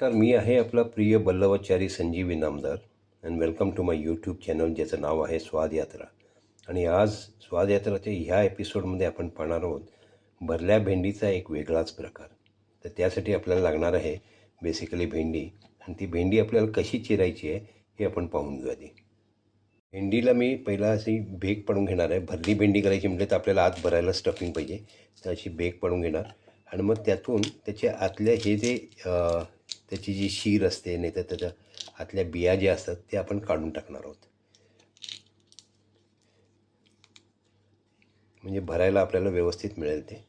नमस्कार मी आहे आपला प्रिय बल्लवाचारी Sanjeev Inamdar and welcome to my YouTube channel ज्याचं नाव आहे स्वादयात्रा आणि आज स्वादयात्राच्या ह्या एपिसोडमध्ये आपण पाहणार आहोत भरल्या भेंडीचा एक वेगळाच प्रकार. तर त्यासाठी आपल्याला लागणार आहे बेसिकली भेंडी. आणि ती भेंडी आपल्याला कशी चिरायची आहे हे आपण पाहून घेऊ आधी. भेंडीला मी पहिला अशी बेग पडून घेणार आहे. भरली भेंडी करायची म्हटलं तर आपल्याला आत भरायला स्टफिंग पाहिजे. तर अशी बेग पडून घेणार. आणि मग त्यातून त्याच्या आतल्या हे जे त्याची जी शीर असते नाही तर त्याच्या आतल्या बिया ज्या असतात ते आपण काढून टाकणार आहोत. म्हणजे भरायला आपल्याला व्यवस्थित मिळेल ते.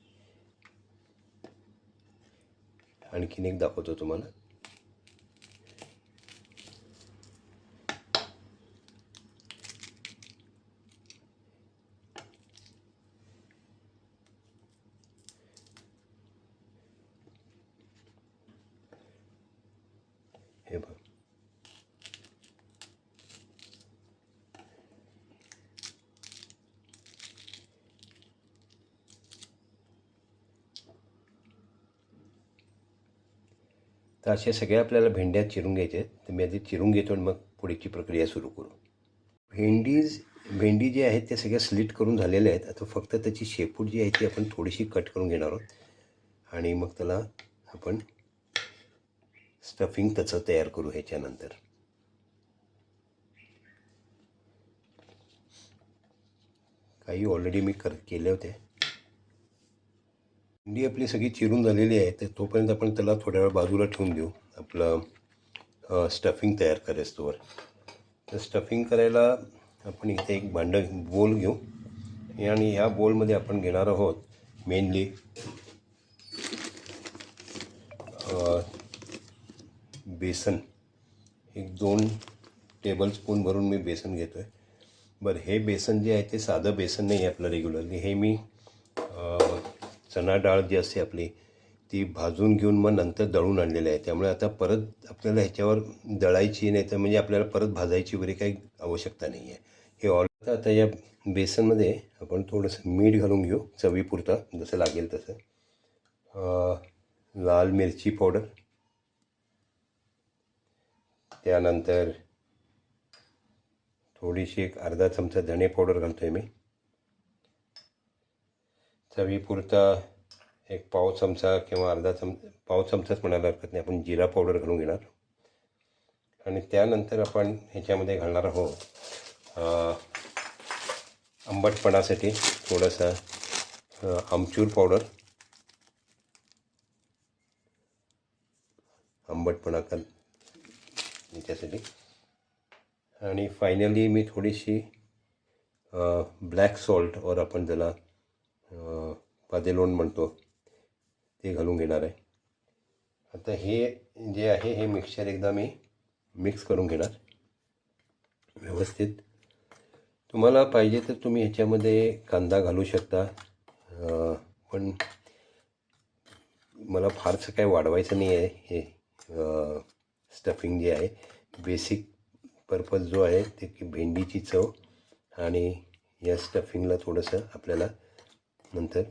आणखीन एक दाखवतो तुम्हाला हे बघ तर असे सगळ्या आपल्याला भेंड्या चिरून घ्यायच्या आहेत. तर मी आधी चिरून घेतो आणि मग पुढेची प्रक्रिया सुरू करू. भेंडीज भेंडी जी आहेत त्या सगळ्या स्लिट करून झालेल्या आहेत. आता फक्त त्याची शेपूट जी आहे ती आपण थोडीशी कट करून घेणार आहोत. आणि मग त्याला आपण स्टफिंग त्याचं तयार करू ह्याच्यानंतर. काही ऑलरेडी मी कर केले होते. भेंडी आपली सगळी चिरून झालेली आहे तर तोपर्यंत आपण त्याला थोड्या वेळ बाजूला ठेवून देऊ. आपलं स्टफिंग तयार करायचं तोवर. तर स्टफिंग करायला आपण इथे एक भांडं बोल घेऊ. आणि ह्या बोलमध्ये आपण घेणार आहोत मेनली बेसन. एक दोन टेबल स्पून भरून मी बेसन घेतो आहे बरं हे बेसन जे आहे ते साधं बेसन नाही आहे आपलं रेग्युलरली हे मी चणा डाळ जी असते आपली ती भाजून घेऊन मग नंतर दळून आणलेलं आहे. त्यामुळे आता परत आपल्याला ह्याच्यावर दळायची नाही तर म्हणजे आपल्याला परत भाजायची वगैरे काही आवश्यकता नाही आहे हे ऑल आता या बेसनमध्ये आपण थोडंसं मीठ घालून घेऊ चवीपुरता जसं लागेल तसं. लाल मिरची पावडर. त्यानंतर थोडीशी एक अर्धा चमचा धणे पावडर घालतो आहे मी. चवीपुरता एक पाव चमचा किंवा अर्धा चम पाव चमचाच म्हणायला हरकत नाही. आपण जिरा पावडर घालून घेणार. आणि त्यानंतर आपण ह्याच्यामध्ये घालणार आहोत आंबटपणासाठी थोडंसं आमचूर पावडर आंबटपणा कर याच्यासाठी. आणि फायनली मी थोडीशी ब्लॅक सॉल्ट और आपण ज्याला अ, पादेलोण म्हणतो ते घालून घेणार आहे. आता हे जे आहे हे मिक्सचर एकदा मी मिक्स करून घेणार. व्यवस्थित. तुम्हाला पाहिजे तर तुम्ही ह्याच्यामध्ये कांदा घालू शकता. पण मला फारसं काय वाढवायचं नाही आहे. हे स्टफिंग जे आहे बेसिक पर्पज जो आहे ते की भेंडीची चव आणि या स्टफिंगला थोडंसं आपल्याला नंतर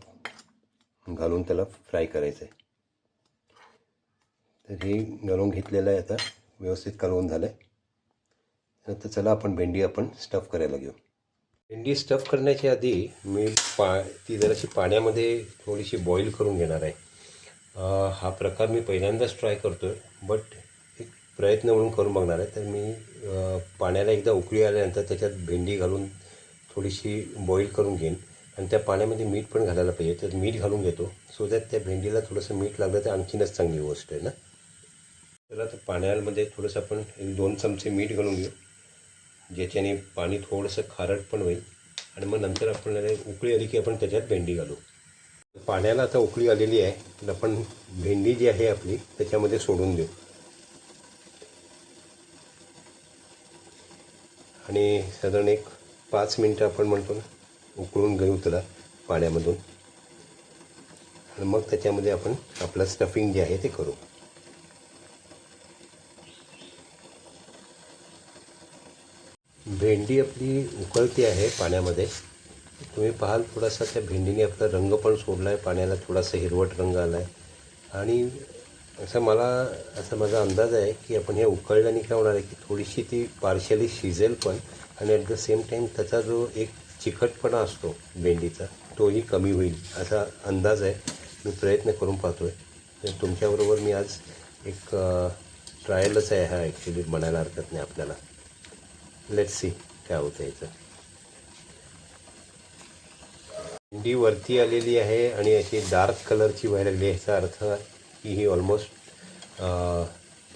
घालून त्याला फ्राय करायचं आहे तर हे घालून घेतलेलं आहे आता. व्यवस्थित कालवून झालं आहे तर चला आपण भेंडी आपण स्टफ करायला घेऊ. भेंडी स्टफ करण्याच्या आधी मी पा ती जराशी पाण्यामध्ये थोडीशी बॉईल करून घेणार आहे. हा प्रकार मी पहिल्यांदाच ट्राय करतो आहे बट एक प्रयत्न म्हणून करून बघणार आहे. तर मी पाण्याला एकदा उकळी आल्यानंतर त्याच्यात भेंडी घालून थोडीशी बॉईल करून घेईन. आणि त्या पाण्यामध्ये मीठ पण घालायला पाहिजे. तर मीठ घालून घेतो. सो दॅट त्या भेंडीला थोडंसं मीठ लागलं तर आणखीनच चांगली गोष्ट आहे ना? तर आता पाण्यामध्ये थोडंसं आपण एक दोन चमचे मीठ घालून घेऊ. ज्याच्याने पाणी थोडंसं खारट पण होईल. आणि मग नंतर आपण उकळी आली की आपण त्याच्यात भेंडी घालू. पाण्याला आता उकळी आलेली आहे. तर आपण भेंडी जी आहे आपली त्याच्यामध्ये सोडून देऊ. आणि साधारण एक पाच मिनटं आपण म्हणतो ना? उकळून घेऊ त्याला पाण्यामधून. आणि मग त्याच्यामध्ये आपण आपलं स्टफिंग जे आहे ते करू. भेंडी आपली उकळती आहे पाण्यामध्ये. तुम्ही पाहाल थोडासा त्या भेंडीने आपला रंग पण सोडला आहे पाण्याला थोडासा हिरवट रंग आला आहे आणि असं मला असा माझा अंदाज आहे की आपण हे उकळल्याने काय होणार आहे की थोडीशी ती पार्शली शिजेल पण. आणि ॲट द सेम टाईम त्याचा जो एक चिकटपणा असतो भेंडीचा तोही कमी होईल असा अंदाज आहे. मी प्रयत्न करून पाहतो आहे तर तुमच्याबरोबर मी आज एक ट्रायलच आहे हा ॲक्च्युली म्हणायला हरकत नाही आपल्याला. लेट सी काय होतं याचं. भेंडी वरती आलेली आहे आणि अशी डार्क कलरची व्हायला लागली याचा अर्थ की ही almost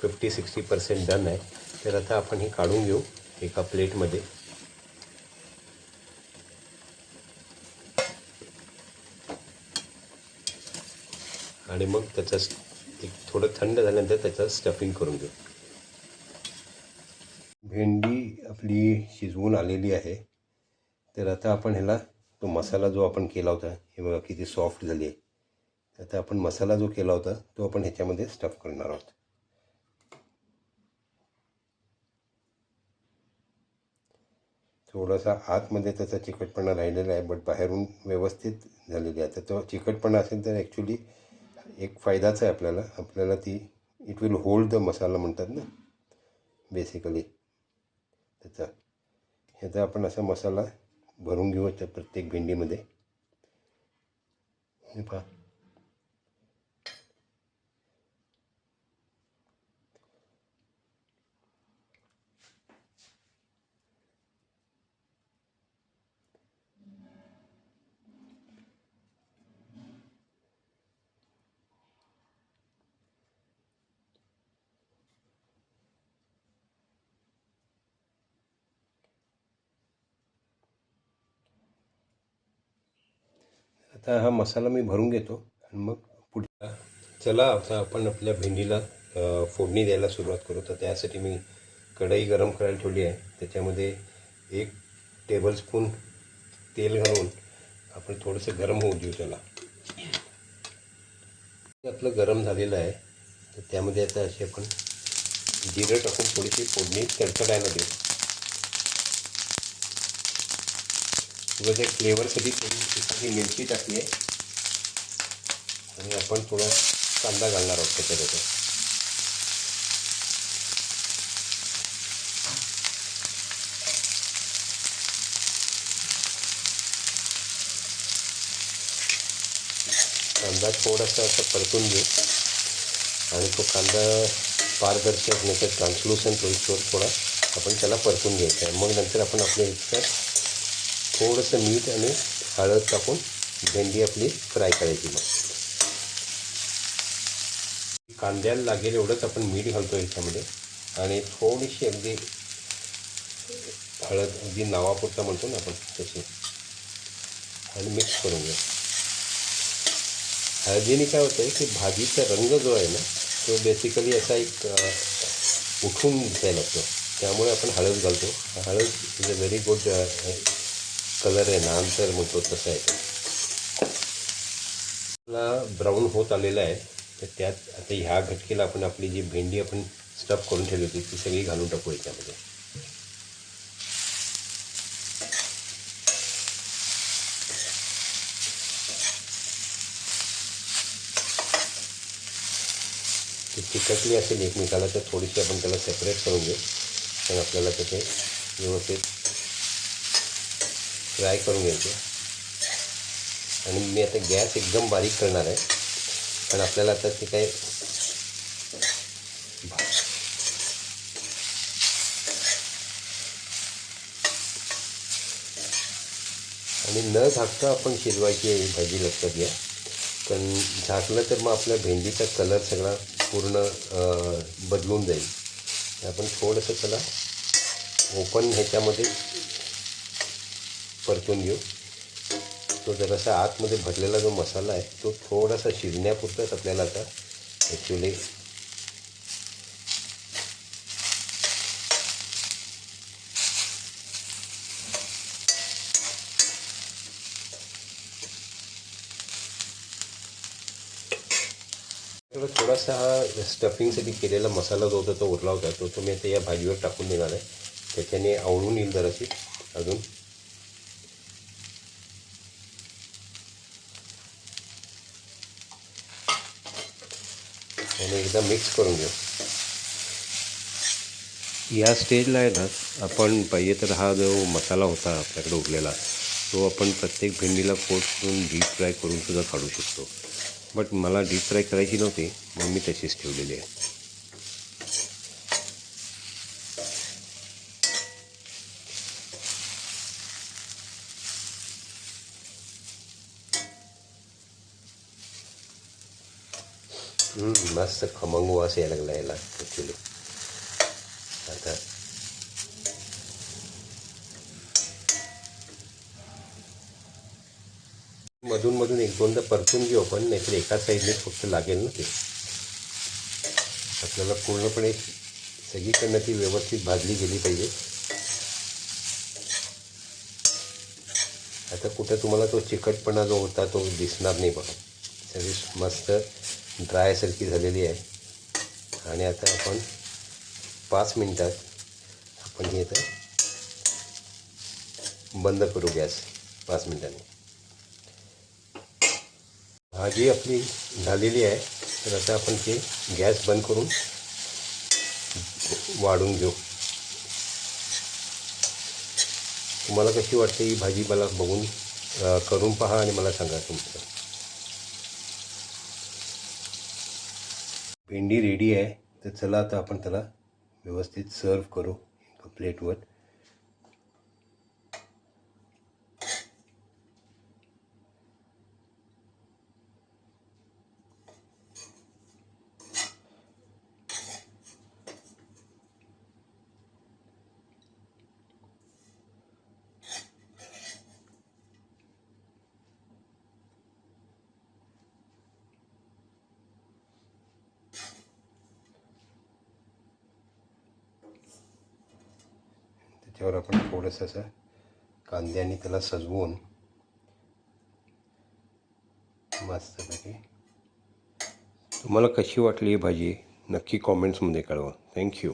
fifty sixty percent done आहे. तर आता आपण ही काढून घेऊ एका प्लेटमध्ये आणि मग त्याचं एक थोडं थंड झाल्यानंतर त्याचं स्टफिंग करून घेऊ. भेंडी आपली शिजवून आलेली आहे. तर आता आपण ह्याला तो मसाला जो आपण केला होता हे बघा किती सॉफ्ट झाली आहे. आता आपण मसाला जो केला होता तो आपण ह्याच्यामध्ये स्टफ करणार आहोत. थोडासा आतमध्ये त्याचा चिकटपणा राहिलेला आहे बट बाहेरून व्यवस्थित झालेली आहे. तर तो चिकटपणा असेल तर ॲक्च्युली एक फायदाच आहे आपल्याला. आपल्याला ती it will hold the masala म्हणतात ना बेसिकली त्याचा ह्याचा आपण असा मसाला भरून घेऊ त्या प्रत्येक भेंडीमध्ये. हे पहा. आता हा मसाला मी भरून घेतो आणि मग पुढे चला आता आपण आपल्या भेंडीला फोडणी द्यायला सुरुवात करू. तर त्यासाठी मी कढई गरम करायला ठेवली आहे. त्याच्यामध्ये एक टेबलस्पून तेल घालून आपण थोडंसं गरम होऊ देऊ त्याला. आपलं गरम झालेलं आहे. तर त्यामध्ये आता अशी आपण जिरं टाकून थोडीशी फोडणी तडतडायला देऊ. उगाच एक फ्लेवरसाठी थोडी मिरची टाकली आहे. आणि आपण थोडा कांदा घालणार आहोत त्याच्यामध्ये कांदा थोडासा असं परतून घेऊ. आणि तो कांदा पारदर्शक नाही तर ट्रान्सलुसंट थोडा आपण त्याला परतून घ्यायचा आहे. मग नंतर आपण आपल्या ह्याच्यात थोडंसं मीठ आणि हळद टाकून भेंडी आपली फ्राय करायची मग. कांद्याला लागेल एवढंच आपण मीठ घालतो ह्याच्यामध्ये आणि थोडीशी अगदी हळद अगदी नावापुरता म्हणतो ना आपण तशी. आणि मिक्स करून घ्या. हळदीने काय होतं आहे की भाजीचा रंग जो आहे ना तो बेसिकली असा एक उठून दिसायला लागतो. त्यामुळे आपण हळद घालतो. Halad is a very good colour आहे ना आन्सर म्हणतो तसं आहे. आपला ब्राऊन होत आलेला आहे तर त्यात आता ह्या घटकेला आपण आपली जी भेंडी आपण स्टफ करून ठेवली होती ती सगळी घालून टाकू याच्यामध्ये. ती चिकटली असेल एकमेकाला तर थोडीशी आपण त्याला सेपरेट करून घेऊ पण आपल्याला त्याचे व्यवस्थित फ्राय करून घ्यायचे. आणि मी आता गॅस एकदम बारीक करणार आहे. पण आपल्याला आता ते काय आणि न झाकता आपण शिजवायची भाजी लक्षात घ्या. पण झाकलं तर मग आपल्या भेंडीचा कलर सगळा पूर्ण बदलून जाईल. आपण थोडंसं त्याला ओपन ह्याच्यामध्ये परतून घेऊ. तो जरासा आतमध्ये भरलेला जो मसाला आहे तो थोडासा शिजण्यापुरताच आपल्याला आता ॲक्च्युली थोडासा हा स्टफिंगसाठी केलेला मसाला जो होता तो उरला होता. तो तुम्ही मी आता या भाजीवर टाकून देणार आहे. त्याच्याने आवडून येईल जराशी अजून. आणि एकदा मिक्स करून घेऊ. या स्टेजला आहे ना आपण पाहिजे तर हा जो मसाला होता आपल्याकडे उरलेला तो आपण प्रत्येक भेंडीला कोट करून डीप फ्राय करून सुद्धा काढू शकतो. बट मला डीप फ्राय करायची नव्हती मग मी तशीच ठेवलेली आहे. मस्त खमंग वास यायला लागला याला ॲक्च्युली आता मधून मधून एक दोनदा परतून घेऊ आपण नाहीतर एका साईडने फक्त लागेल ना ते आपल्याला पूर्णपणे सगळीकडनं ती व्यवस्थित भाजली गेली पाहिजे आता कुठं तुम्हाला तो चिकटपणा जो होता तो दिसणार नाही बघा सगळी मस्त ड्रायसारखी झालेली आहे. आणि आता आपण पाच मिनटात आपण हे आता बंद करू गॅस पाच मिनटांनी. भाजी आपली झालेली आहे तर आता आपण ते गॅस बंद करून वाढून घेऊ. तुम्हाला कशी वाटते ही भाजी मला बघून करून पहा आणि मला सांगा तुमचं. भेंडी रेडी आहे तर चला आता आपण त्याला व्यवस्थित सर्व करू एका प्लेटवर त्याच्यावर आपण थोडंसं असं कांद्याने त्याला सजवून मस्तपैकी. तुम्हाला कशी वाटली ही भाजी? नक्की कॉमेंट्समध्ये कळवा. थँक्यू